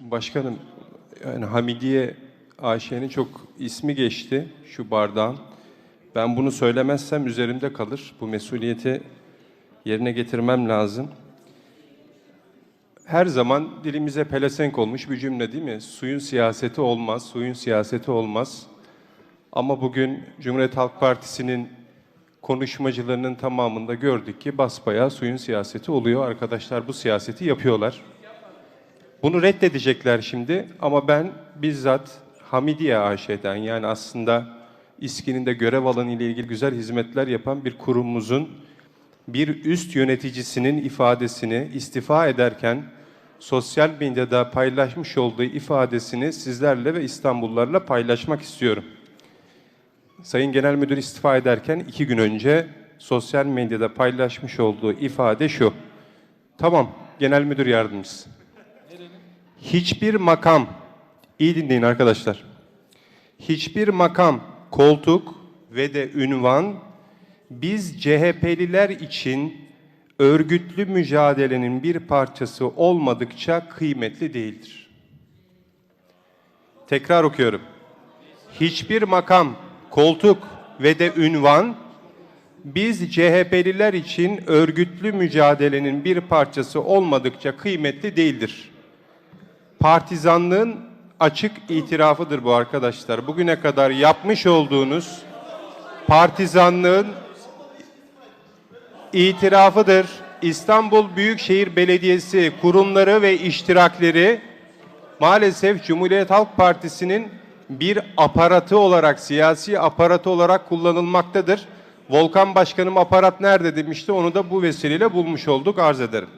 Başkanım, yani Hamidiye AŞ'nin çok ismi geçti şu bardağın. Ben bunu söylemezsem üzerimde kalır. Bu mesuliyeti yerine getirmem lazım. Her zaman dilimize pelesenk olmuş bir cümle değil mi? Suyun siyaseti olmaz, suyun siyaseti olmaz. Ama bugün Cumhuriyet Halk Partisi'nin konuşmacılarının tamamında gördük ki basbayağı suyun siyaseti oluyor. Arkadaşlar bu siyaseti yapıyorlar. Bunu reddedecekler şimdi ama ben bizzat Hamidiye AŞ'den yani aslında İSKİ'nin de görev alanı ile ilgili güzel hizmetler yapan bir kurumumuzun bir üst yöneticisinin ifadesini istifa ederken sosyal medyada paylaşmış olduğu ifadesini sizlerle ve İstanbullularla paylaşmak istiyorum. Sayın Genel Müdür istifa ederken iki gün önce sosyal medyada paylaşmış olduğu ifade şu. Tamam, Genel Müdür Yardımcısı. Hiçbir makam, iyi dinleyin arkadaşlar. Hiçbir makam, koltuk ve de ünvan biz CHP'liler için örgütlü mücadelenin bir parçası olmadıkça kıymetli değildir. Tekrar okuyorum. Hiçbir makam, koltuk ve de ünvan biz CHP'liler için örgütlü mücadelenin bir parçası olmadıkça kıymetli değildir. Partizanlığın açık itirafıdır bu arkadaşlar. Bugüne kadar yapmış olduğunuz partizanlığın itirafıdır. İstanbul Büyükşehir Belediyesi kurumları ve iştirakleri maalesef Cumhuriyet Halk Partisi'nin bir aparatı olarak, siyasi aparatı olarak kullanılmaktadır. Volkan Başkanım aparat nerede demişti, onu da bu vesileyle bulmuş olduk, arz ederim.